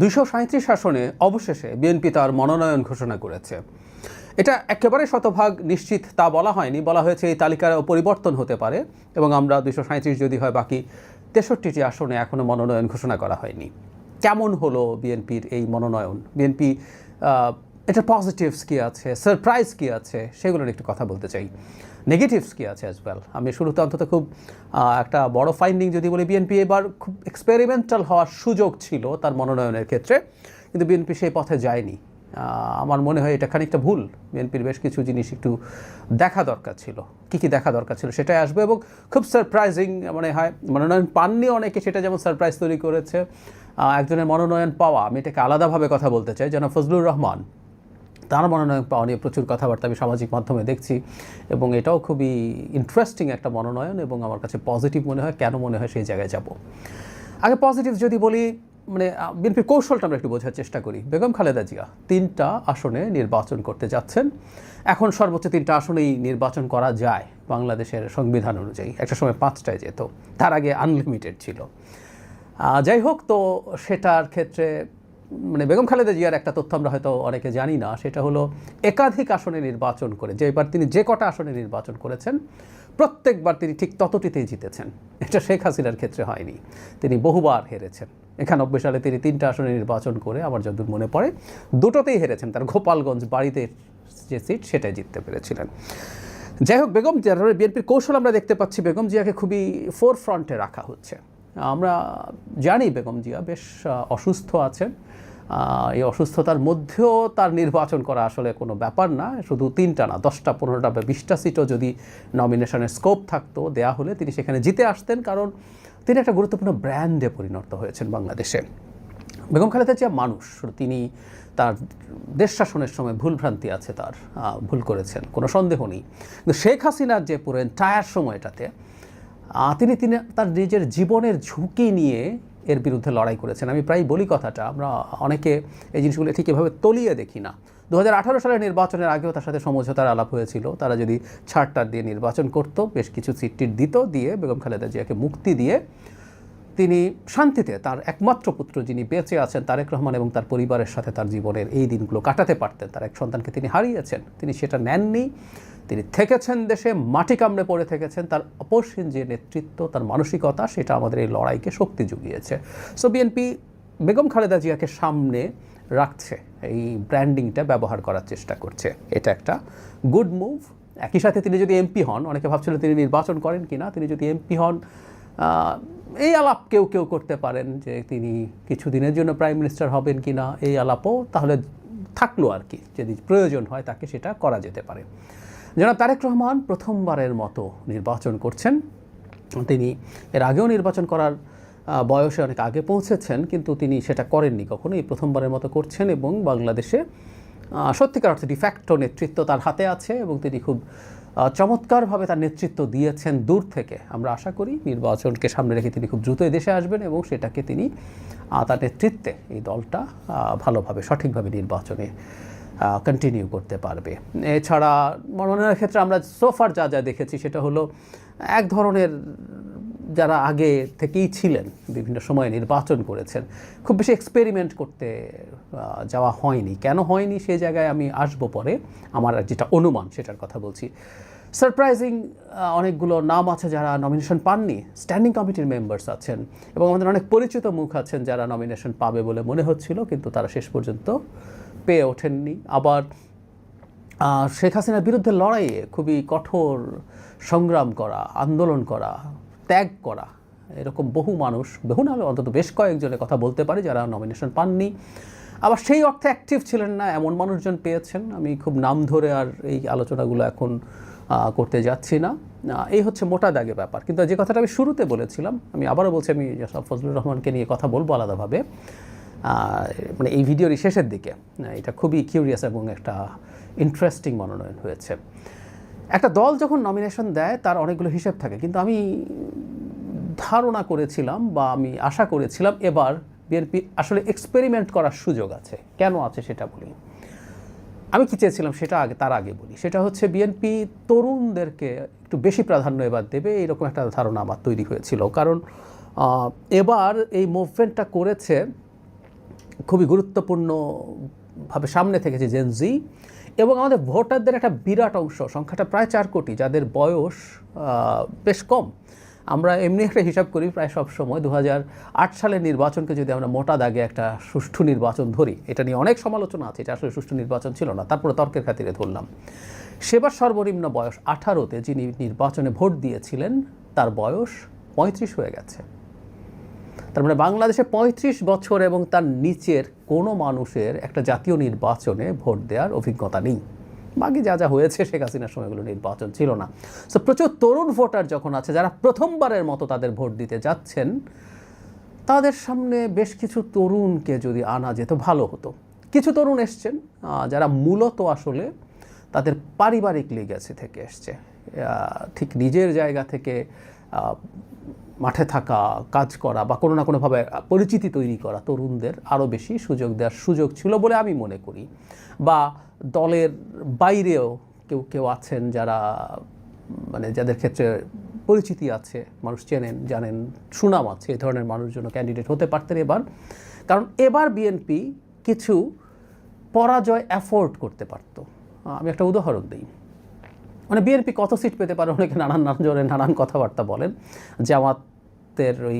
দুইশো সাঁত্রিশ আসনে অবশেষে বিএনপি তার মনোনয়ন ঘোষণা করেছে। এটা একেবারে শতভাগ নিশ্চিত তা বলা হয়নি। বলা হয়েছে এই তালিকার পরিবর্তন হতে পারে এবং আমরা দুশো সাঁত্রিশ যদি হয় বাকি তেষট্টিটি আসনে এখনও মনোনয়ন ঘোষণা করা হয়নি। কেমন হলো বিএনপির এই মনোনয়ন? বিএনপি এটা পজিটিভস কী আছে? সারপ্রাইজ কী আছে? সেগুলোর একটু কথা বলতে চাই। নেগেটিভস কী আছে অ্যাজ ওয়েল আমি শুরুতে অন্তত খুব একটা বড় ফাইন্ডিং যদি বলি বিএনপি এবার খুব এক্সপেরিমেন্টাল হওয়ার সুযোগ ছিল তার মনোনয়নের ক্ষেত্রে, কিন্তু বিএনপি সেই পথে যায়নি। আমার মনে হয় এটা খানিকটা ভুল। বিএনপির বেশ কিছু জিনিস একটু দেখা দরকার ছিল। কী কী দেখা দরকার ছিল সেটাই আসবে এবং খুব সারপ্রাইজিং মনে হয়, মনোনয়ন পাননি অনেকে সেটা যেমন সারপ্রাইজ তৈরি করেছে। একজনের মনোনয়ন পাওয়া, আমি এটাকে আলাদাভাবে কথা বলতে চাই, যেন ফজলুর রহমান তার মনোনয়ন পাওয়া নিয়ে প্রচুর কথাবার্তা আমি সামাজিক মাধ্যমে দেখছি এবং এটাও খুবই ইন্টারেস্টিং একটা মনোনয়ন এবং আমার কাছে পজিটিভ মনে হয়, কেন মনে হয় সেই জায়গায় যাব। আগে পজিটিভ যদি বলি মানে বিএনপির কৌশলটা আমরা একটু বোঝার চেষ্টা করি। বেগম খালেদা জিয়া তিনটা আসনে নির্বাচন করতে যাচ্ছেন। এখন সর্বোচ্চ তিনটা আসনেই নির্বাচন করা যায় বাংলাদেশের সংবিধান অনুযায়ী। একটা সময় পাঁচটায় যেত, তার আগে আনলিমিটেড ছিল। যাই হোক, তো সেটার ক্ষেত্রে মানে বেগম খালেদা জিয়ার একটা তথ্য আমরা হয়তো অনেকে জানি না, সেটা হলো একাধিক আসনে নির্বাচন করে, যে এবার তিনি যে কটা আসনে নির্বাচন করেছেন, প্রত্যেকবার তিনি ঠিক ততটিতেই জিতেছেন। এটা শেখ হাসিনার ক্ষেত্রে হয়নি। তিনি বহুবার হেরেছেন। একানব্বই সালে তিনি তিনটা আসনে নির্বাচন করে, আমার যতদূর মনে পড়ে, দুটোতেই হেরেছেন। তার গোপালগঞ্জ বাড়িতে যে সিট, সেটাই জিততে পেরেছিলেন। যাই হোক, বেগম বিএনপির কৌশল আমরা দেখতে পাচ্ছি। বেগম জিয়াকে খুবই ফোর ফ্রন্টে রাখা হচ্ছে। আমরা জানি বেগম জিয়া বেশ অসুস্থ আছেন। এই অসুস্থতার মধ্যেও তার নির্বাচন করা আসলে কোনো ব্যাপার না, শুধু তিনটা না, দশটা, পনেরোটা বা বিশটা সিটও যদি নমিনেশনের স্কোপ থাকতো, দেয়া হলে তিনি সেখানে জিতে আসতেন, কারণ তিনি একটা গুরুত্বপূর্ণ ব্র্যান্ডে পরিণত হয়েছেন বাংলাদেশে। বেগম খালেদা জিয়া মানুষ, তিনি তার দেশ শাসনের সময় ভুলভ্রান্তি আছে তার ভুল করেছেন, কোনো সন্দেহ নেই। কিন্তু শেখ হাসিনার যে পুরো এন্টায়ার সময়টাতে তিনি তিনি তার নিজের জীবনের ঝুঁকি নিয়ে এর বিরুদ্ধে লড়াই করেছেন। আমি প্রায় বলি কথাটা, আমরা অনেকে এই জিনিসগুলো ঠিক এভাবে তলিয়ে দেখি না। দু হাজার আঠারো সালের নির্বাচনের আগেও তার সাথে সমঝোতার আলাপ হয়েছিল। তারা যদি ছাড়টার দিয়ে নির্বাচন করত, বেশ কিছু সিটটির দিত, দিয়ে বেগম খালেদা জিয়াকে মুক্তি দিয়ে তিনি শান্তিতে তার একমাত্র পুত্র যিনি বেঁচে আছেন, তারেক রহমান এবং তার পরিবারের সাথে তার জীবনের এই দিনগুলো কাটাতে পারতেন। তার এক সন্তানকে তিনি হারিয়েছেন। তিনি সেটা নেননি। তিনি থেকেছেন দেশে, মাটি কামড়ে পড়ে থেকেছেন, তার অপসীন যে নেতৃত্ব, তার মানসিকতা, সেটা আমাদের এই লড়াইকে শক্তি জুগিয়েছে। সো বিএনপি বেগম খালেদা জিয়াকে সামনে রাখছে, এই ব্র্যান্ডিংটা ব্যবহার করার চেষ্টা করছে। এটা একটা গুড মুভ একই সাথে তিনি যদি এমপি হন, অনেকে ভাবছিলেন তিনি নির্বাচন করেন কিনা, তিনি যদি এমপি হন এই আলাপ কেউ কেউ করতে পারেন যে তিনি কিছু দিনের জন্য প্রাইম মিনিস্টার হবেন কি না এই আলাপও তাহলে থাকল আর কি। যদি প্রয়োজন হয় তাকে সেটা করা যেতে পারে। জনাব তারেক রহমান প্রথমবারের মতো নির্বাচন করছেন। তিনি এর আগেও নির্বাচন করার বয়সে অনেক আগে পৌঁছেছেন, কিন্তু তিনি সেটা করেননি কখনো এই প্রথমবারের মতো করছেন এবং বাংলাদেশে সত্যিকার অর্থে ডিফ্যাক্টো নেতৃত্ব তার হাতে আছে এবং তিনি খুব চমৎকারভাবে তার নেতৃত্ব দিয়েছেন দূর থেকে। আমরা আশা করি নির্বাচনকে সামনে রেখে তিনি খুব দ্রুত দেশে আসবেন এবং সেটাকে তিনি তার নেতৃত্বে এই দলটা ভালোভাবে, সঠিকভাবে নির্বাচনে কন্টিনিউ করতে পারবে। এছাড়া মনোনয়নের ক্ষেত্রে আমরা সোফার যা যা দেখেছি সেটা হলো এক ধরনের যারা আগে থেকেই ছিলেন, বিভিন্ন সময়ে নির্বাচন করেছেন, খুব বেশি এক্সপেরিমেন্ট করতে যাওয়া হয়নি। কেন হয়নি সেই জায়গায় আমি আসব পরে। আমার যেটা অনুমান সেটার কথা বলছি। সারপ্রাইজিং অনেকগুলো নাম আছে যারা নমিনেশন পাননি। স্ট্যান্ডিং কমিটির মেম্বার্স আছেন এবং আমাদের অনেক পরিচিত মুখ আছেন যারা নমিনেশন পাবে বলে মনে হচ্ছিল, কিন্তু তারা শেষ পর্যন্ত পেয়ে ওঠেননি। আবার শেখ হাসিনার বিরুদ্ধে লড়াইয়ে খুবই কঠোর সংগ্রাম করা, আন্দোলন করা, ত্যাগ করা, এরকম বহু মানুষ, বহু না অন্তত বেশ কয়েকজনের কথা বলতে পারি যারা নমিনেশন পাননি। আবার সেই অর্থে অ্যাক্টিভ ছিলেন না, এমন মানুষজন পেয়েছেন। আমি খুব নাম ধরে আর এই আলোচনাগুলো এখন করতে যাচ্ছি না। এই হচ্ছে মোটা দাগে ব্যাপার। কিন্তু যে কথাটা আমি শুরুতে বলেছিলাম, আমি আবারও বলছি, আমি ফজলুর রহমানকে নিয়ে কথা বলব আলাদাভাবে। মানে এই ভিডিওর শেষের দিকে এটা খুবই কিউরিয়াস এবং একটা ইন্টারেস্টিং মনোনয়ন হয়েছে। একটা দল যখন নমিনেশন দেয়, তার অনেকগুলো হিসেব থাকে, কিন্তু আমি ধারণা করেছিলাম বা আমি আশা করেছিলাম এবার বিএনপি আসলে এক্সপেরিমেন্ট করার সুযোগ আছে। কেন আছে সেটা বলি। আমি কী চেয়েছিলাম সেটা আগে, তার আগে বলি। সেটা হচ্ছে বিএনপি তরুণদেরকে একটু বেশি প্রাধান্য এবার দেবে এইরকম একটা ধারণা আমার তৈরি হয়েছিল। কারণ এবার এই মুভমেন্টটা করেছে খুবই গুরুত্বপূর্ণভাবে সামনে থেকেছে জেনজি এবং আমাদের ভোটারদের একটা বিরাট অংশ, সংখ্যাটা প্রায় চার কোটি, যাদের বয়স বেশ কম। আমরা এমনি একটা হিসাব করি প্রায় সব সময় দু সালের নির্বাচনকে যদি আমরা মোটা দাগে একটা সুষ্ঠু নির্বাচন ধরি, এটা নিয়ে অনেক সমালোচনা আছে, এটা আসলে সুষ্ঠু নির্বাচন ছিল না, তারপরে তর্কের খাতিরে ধরলাম। সেবার সর্বনিম্ন বয়স আঠারোতে যিনি নির্বাচনে ভোট দিয়েছিলেন, তার বয়স পঁয়ত্রিশ হয়ে গেছে। তার মানে বাংলাদেশে পঁয়ত্রিশ বছর এবং তার নিচের কোনো মানুষের একটা জাতীয় নির্বাচনে ভোট দেওয়ার অভিজ্ঞতা নেই। বাকি যা যা হয়েছে শেখ হাসিনার সময়গুলো নির্বাচন ছিল না। সো প্রচুর তরুণ ভোটার যখন আছে, যারা প্রথমবারের মতো তাদের ভোট দিতে যাচ্ছেন, তাদের সামনে বেশ কিছু তরুণকে যদি আনা যেত, ভালো হতো। কিছু তরুণ এসছেন যারা মূলত আসলে তাদের পারিবারিক লিগ্যাসি থেকে এসছে। ঠিক নিজের জায়গা থেকে মাঠে থাকা, কাজ করা বা কোনো না কোনোভাবে পরিচিতি তৈরি করা তরুণদের আরও বেশি সুযোগ দেওয়ার সুযোগ ছিল বলে আমি মনে করি। বা দলের বাইরেও কেউ কেউ আছেন যারা মানে যাদের ক্ষেত্রে পরিচিতি আছে, মানুষ চেনেন, জানেন, সুনাম আছে, এ ধরনের মানুষজন ক্যান্ডিডেট হতে পারতেন এবার। কারণ এবার বিএনপি কিছু পরাজয় অ্যাফোর্ড করতে পারতো। আমি একটা উদাহরণ দিই। মানে বিএনপি কত সিট পেতে পারে? অনেকে নানান নানান জনের নানান কথাবার্তা বলেন। জামাতের ওই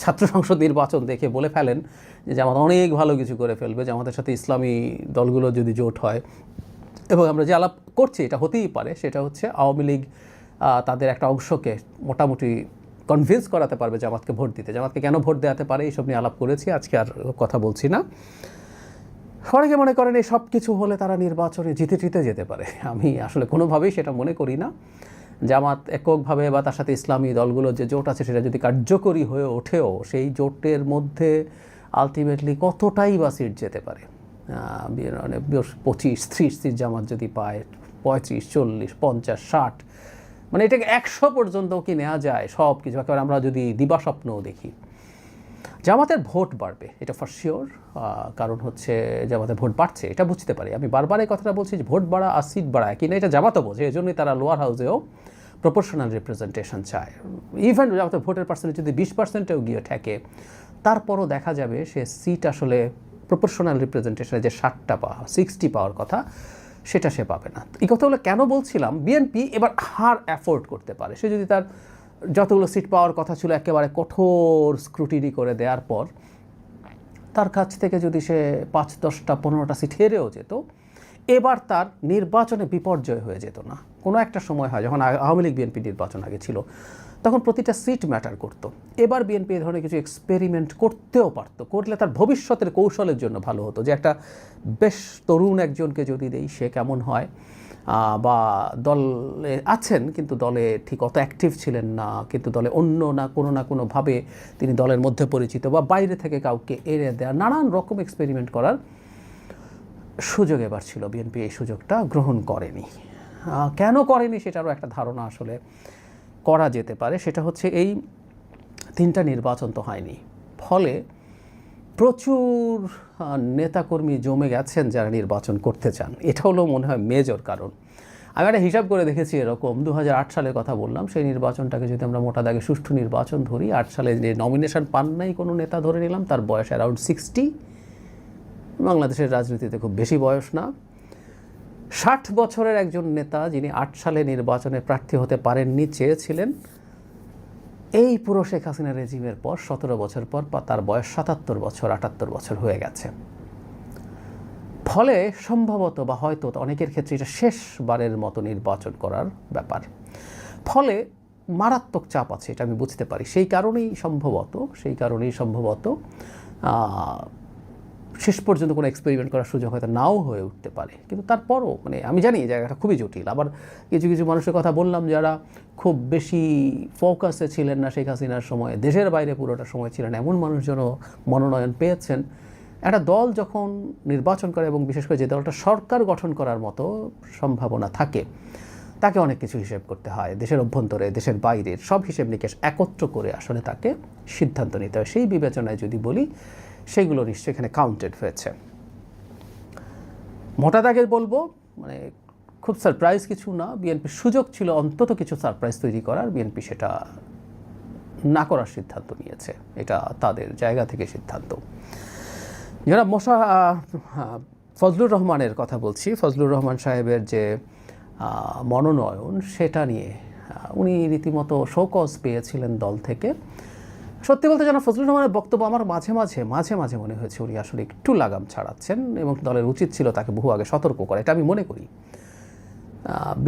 ছাত্র সংসদ নির্বাচন দেখে বলে ফেলেন যে জামাত অনেক ভালো কিছু করে ফেলবে, জামাতের সাথে ইসলামী দলগুলো যদি জোট হয়। এবং আমরা যে আলাপ করছি, এটা হতেই পারে, সেটা হচ্ছে আওয়ামী লীগ তাদের একটা অংশকে মোটামুটি কনভিন্স করাতে পারবে জামাতকে ভোট দিতে। জামাতকে কেন ভোট দেওয়াতে পারে, এইসব নিয়ে আলাপ করেছি, আজকে আর কথা বলছি না। অনেকে মনে করেন এই সব কিছু হলে তারা নির্বাচনে জিতে জিতে যেতে পারে। আমি আসলে কোনোভাবেই সেটা মনে করি না। জামাত এককভাবে বা তার সাথে ইসলামী দলগুলো যে জোট আছে সেটা যদি কার্যকরী হয়ে ওঠেও, সেই জোটের মধ্যে আলটিমেটলি কতটাই বা সিট যেতে পারে? মানে পঁচিশ, ত্রিশ সিট জামাত যদি পায়, পঁয়ত্রিশ, চল্লিশ, পঞ্চাশ, ষাট মানে এটাকে একশো পর্যন্ত কি নেওয়া যায়? সব কিছু একেবারে আমরা যদি দিবাস্বপ্নও দেখি। জামাতের ভোট বাড়বে, এটা ফর শিওর কারণ হচ্ছে জামাতের ভোট বাড়ছে, এটা বুঝতে পারি। আমি বারবার এই কথাটা বলছি যে ভোট বাড়া আর সিট বাড়া কিনা এটা জামাতও বোঝে এই জন্যই তারা লোয়ার হাউসেও প্রপোর্শনাল রিপ্রেজেন্টেশন চায়। ইভেন জামাতের ভোটের পার্সেন্টেজ যদি বিশ পার্সেন্টেও গিয়ে ঠেকে, তারপরও দেখা যাবে সে সিট আসলে প্রপোর্শনাল রিপ্রেজেন্টেশনে যে ষাটটা পাওয়া সিক্সটি পাওয়ার কথা, সেটা সে পাবে না। এই কথাগুলো কেন বলছিলাম? বিএনপি এবার হার অ্যাফোর্ড করতে পারে। সে যদি তার যতগুলো সিট পাওয়ার কথা ছিল একেবারে কঠোর স্ক্রুটিনি করে দেওয়ার পর, তার কাছ থেকে যদি সে পাঁচ, দশটা, পনেরোটা সিট হেরেও যেত, এবার তার নির্বাচনে বিপর্যয় হয়ে যেত না। কোনো একটা সময় হয় যখন আওয়ামী লীগ বিএনপি নির্বাচন আগে ছিল, তখন প্রতিটা সিট ম্যাটার করতো। এবার বিএনপি এই ধরনের কিছু এক্সপেরিমেন্ট করতেও পারতো। করলে তার ভবিষ্যতের কৌশলের জন্য ভালো হতো যে একটা, বেশ, তরুণ একজনকে যদি দেই, সে কেমন হয়? বা দলে আছেন, কিন্তু দলে ঠিক অত অ্যাক্টিভ ছিলেন না, কিন্তু দলে অন্য না, কোনো না কোনোভাবে তিনি দলের মধ্যে পরিচিত বা বাইরে থেকে কাউকে এড়ে দেওয়া নানান রকম এক্সপেরিমেন্ট করার সুযোগ এবার ছিল। বিএনপি এই সুযোগটা গ্রহণ করেনি। কেন করেনি সেটারও একটা ধারণা আসলে করা যেতে পারে। সেটা হচ্ছে এই তিনটা নির্বাচন তো হয়নি। ফলে প্রচুর নেতাকর্মী জমে গেছেন যারা নির্বাচন করতে চান। এটা হলো মনে হয় মেজর কারণ। আমি একটা হিসাব করে দেখেছি এরকম। দু হাজার আট সালের কথা বললাম, সেই নির্বাচনটাকে যদি আমরা মোটা দাগে সুষ্ঠু নির্বাচন ধরি, আট সালে যে নমিনেশন পান নাই কোনো নেতা ধরে নিলাম, তার বয়স অ্যারাউন্ড সিক্সটি বাংলাদেশের রাজনীতিতে খুব বেশি বয়স না। ষাট বছরের একজন নেতা, যিনি আট সালে নির্বাচনে প্রার্থী হতে পারেননি, চেয়েছিলেন এই পুরো শেখ হাসিনা রেজিমের পর সতেরো বছর পর তার বয়স সাতাত্তর বছর, আটাত্তর বছর হয়ে গেছে। ফলে সম্ভবত বা হয়তো অনেকের ক্ষেত্রে এটা শেষবারের মতো নির্বাচন করার ব্যাপার। ফলে মারাত্মক চাপ আছে, এটা আমি বুঝতে পারি। সেই কারণেই সম্ভবত, সেই কারণেই সম্ভবত শেষ পর্যন্ত কোনো এক্সপেরিমেন্ট করার সুযোগ হয়তো নাও হয়ে উঠতে পারে। কিন্তু তারপরও মানে আমি জানি জায়গাটা খুবই জটিল। আবার কিছু কিছু মানুষের কথা বললাম যারা খুব বেশি ফোকাসে ছিলেন না শেখ হাসিনার সময়, দেশের বাইরে পুরোটা সময় ছিলেন, এমন মানুষজনও মনোনয়ন পেয়েছেন। একটা দল যখন নির্বাচন করে এবং বিশেষ করে যে দলটা সরকার গঠন করার মতো সম্ভাবনা থাকে, তাকে অনেক কিছু হিসেব করতে হয়। দেশের অভ্যন্তরে, দেশের বাইরের সব হিসেব নিকেশ একত্র করে আসলে তাকে সিদ্ধান্ত নিতে হয়। সেই বিবেচনায় যদি বলি সেগুলো নিশ্চয়ই এখানে কাউন্টেড হয়েছে। মোটা দাগের বলব মানে খুব সারপ্রাইজ কিছু না বিএনপির সুযোগ ছিল অন্তত কিছু সারপ্রাইজ তৈরি করার বিএনপি সেটা না করার সিদ্ধান্ত নিয়েছে। এটা তাদের জায়গা থেকে সিদ্ধান্ত। যারা মশা ফজলুর রহমানের কথা বলছি, ফজলুর রহমান সাহেবের যে মনোনয়ন, সেটা নিয়ে উনি রীতিমতো শোকজ পেয়েছিলেন দল থেকে। সত্যি বলতে যেন ফজলুর রহমানের বক্তব্য আমার মাঝে মাঝে মাঝে মাঝে মনে হয়েছে উনি আসলে একটু লাগাম ছাড়াচ্ছেন এবং দলের উচিত ছিল তাকে বহু আগে সতর্ক করা, এটা আমি মনে করি।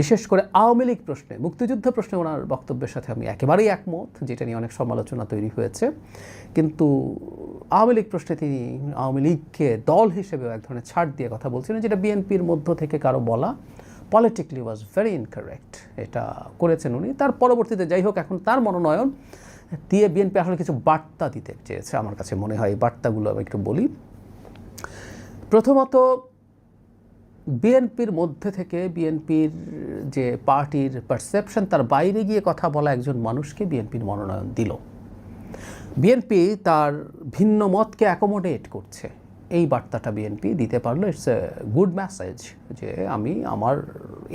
বিশেষ করে আওয়ামী লীগ প্রশ্নে, মুক্তিযুদ্ধ প্রশ্নে ওনার বক্তব্যের সাথে আমি একেবারেই একমত, যেটা নিয়ে অনেক সমালোচনা তৈরি হয়েছে। কিন্তু আওয়ামী লীগ প্রশ্নে তিনি আওয়ামী লীগকে দল হিসেবেও এক ধরনের ছাড় দিয়ে কথা বলছিলেন, যেটা বিএনপির মধ্য থেকে কারও বলা পলিটিক্যালি ওয়াজ ভেরি ইনকারেক্ট এটা করেছেন উনি। তার পরবর্তীতে যাই হোক, এখন তার মনোনয়ন দিয়ে বিএনপি আসলে কিছু বার্তা দিতে চেয়েছে আমার কাছে মনে হয়, এই বার্তাগুলো আমি একটু বলি। প্রথমত, বিএনপির মধ্যে থেকে বিএনপির যে পার্টির পারসেপশন তার বাইরে গিয়ে কথা বলা একজন মানুষকে বিএনপির মনোনয়ন দিল। বিএনপি তার ভিন্ন মতকে অ্যাকোমোডেট করছে। এই বার্তাটা বিএনপি দিতে পারল। ইটস এ গুড মেসেজ যে আমি আমার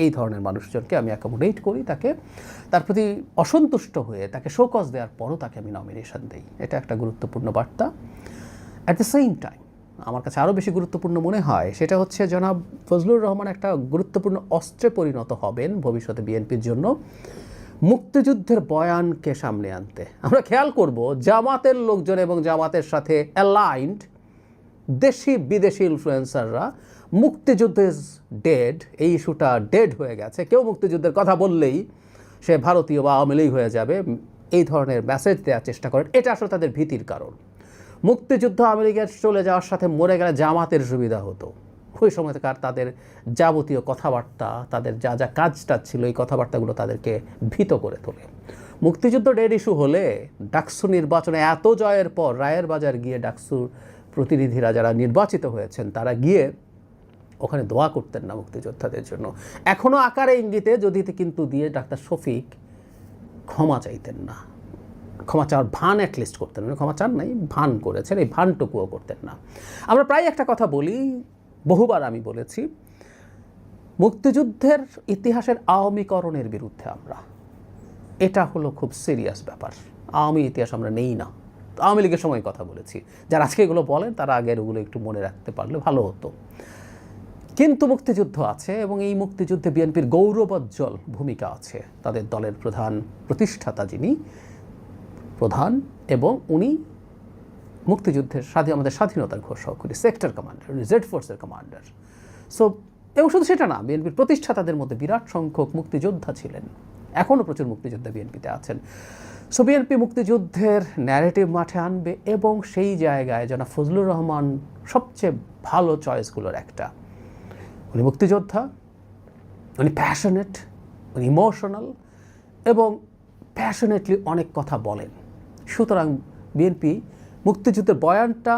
এই ধরনের মানুষজনকে আমি অ্যাকোমোডেট করি, তাকে তার প্রতি অসন্তুষ্ট হয়ে, তাকে শোকজ দেওয়ার পরও তাকে আমি নমিনেশন দিই। এটা একটা গুরুত্বপূর্ণ বার্তা। অ্যাট দ্য সেম টাইম আমার কাছে আরও বেশি গুরুত্বপূর্ণ মনে হয়, সেটা হচ্ছে জনাব ফজলুর রহমান একটা গুরুত্বপূর্ণ অস্ত্রে পরিণত হবেন ভবিষ্যতে বিএনপির জন্য মুক্তিযুদ্ধের বয়ানকে সামনে আনতে। আমরা খেয়াল করব, জামাতের লোকজন এবং জামাতের সাথে অ্যালাইন্ড দেশি বিদেশি ইনফ্লুয়েন্সাররা মুক্তিযুদ্ধ ইজ ডেড এই ইস্যুটা ডেড হয়ে গেছে। কেউ মুক্তিযুদ্ধের কথা বললেই সে ভারতীয় বা আওয়ামী লীগ হয়ে যাবে, এই ধরনের মেসেজ দেওয়ার চেষ্টা করেন। এটা আসলে তাদের ভীতির কারণ। মুক্তিযুদ্ধ লীগের চলে যাওয়ার সাথে মরে গেলে জামাতের সুবিধা হতো। ওই সময়কার তাদের যাবতীয় কথাবার্তা, তাদের যা যা কাজটা ছিল, এই কথাবার্তাগুলো তাদেরকে ভীত করে তোলে। মুক্তিযুদ্ধ ডেড ইস্যু হলে ডাকসু নির্বাচনে এত জয়ের পর রায়ের বাজার গিয়ে ডাকসুর প্রতিনিধিরা যারা নির্বাচিত হয়েছেন, তারা গিয়ে ওখানে দোয়া করতেন না মুক্তিযোদ্ধাদের জন্য। এখনও আকারে ইঙ্গিতে যদি কিন্তু দিয়ে ডাক্তার শফিক ক্ষমা চাইতেন না। ক্ষমা চাওয়ার ভান অ্যাটলিস্ট করতেন না। ক্ষমা চান নাই, ভান করেছেন, এই ভানটুকুও করতেন না। আমরা প্রায় একটা কথা বলি, বহুবার আমি বলেছি, মুক্তিযুদ্ধের ইতিহাসের আওয়ামীকরণের বিরুদ্ধে আমরা। এটা হলো খুব সিরিয়াস ব্যাপার। আওয়ামী ইতিহাস আমরা নেই না। আওয়ামী লীগের সময় কথা বলেছি। যারা আজকে এগুলো বলেন, তারা আগের ওগুলো একটু মনে রাখতে পারলে ভালো হতো। কিন্তু মুক্তিযুদ্ধ আছে এবং এই মুক্তিযুদ্ধে বিএনপির গৌরবোজ্জ্বল ভূমিকা আছে। তাদের দলের প্রধান প্রতিষ্ঠাতা যিনি, প্রধান এবং উনি মুক্তিযুদ্ধের স্বাধীন আমাদের স্বাধীনতার ঘোষক, উনি সেক্টর কমান্ডার, উনি জেড ফোর্সের কমান্ডার। সো, এবং শুধু সেটা না, বিএনপির প্রতিষ্ঠাতাদের মধ্যে বিরাট সংখ্যক মুক্তিযোদ্ধা ছিলেন। এখনও প্রচুর মুক্তিযোদ্ধা বিএনপিতে আছেন। সো বিএনপি মুক্তিযুদ্ধের ন্যারেটিভ মাঠে আনবে এবং সেই জায়গায় যেন ফজলুর রহমান সবচেয়ে ভালো চয়েসগুলোর একটা। উনি মুক্তিযোদ্ধা, উনি প্যাশনেট উনি ইমোশনাল এবং প্যাশনেটলি অনেক কথা বলেন। সুতরাং বিএনপি মুক্তিযুদ্ধের বয়ানটা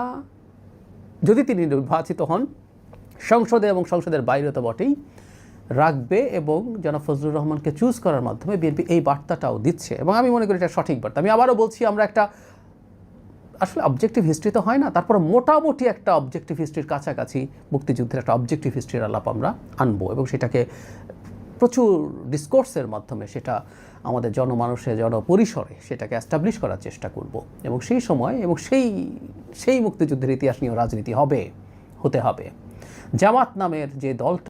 যদি তিনি নির্বাচিত হন, সংসদে এবং সংসদের বাইরে তো বটেই রাখবে এবং যেন ফজলুর রহমানকে চুজ করার মাধ্যমে বিএনপি এই বার্তাটাও দিচ্ছে। এবং আমি মনে করি এটা সঠিক বার্তা। আমি আবারও বলছি, আমরা একটা আসলে অবজেক্টিভ হিস্ট্রি তো হয় না, তারপর মোটামুটি একটা অবজেক্টিভ হিস্ট্রির কাছাকাছি মুক্তিযুদ্ধের একটা অবজেক্টিভ হিস্ট্রির আলাপ আমরা আনব এবং সেটাকে প্রচুর ডিসকোর্সের মাধ্যমে সেটা আমাদের জনমানুষে, জনপরিসরে সেটাকে অ্যাস্টাবলিশ করার চেষ্টা করব। এবং সেই সময় এবং সেই সেই মুক্তিযুদ্ধের ইতিহাস নিয়েও রাজনীতি হবে, হতে হবে। জামাত নামের যে দলটা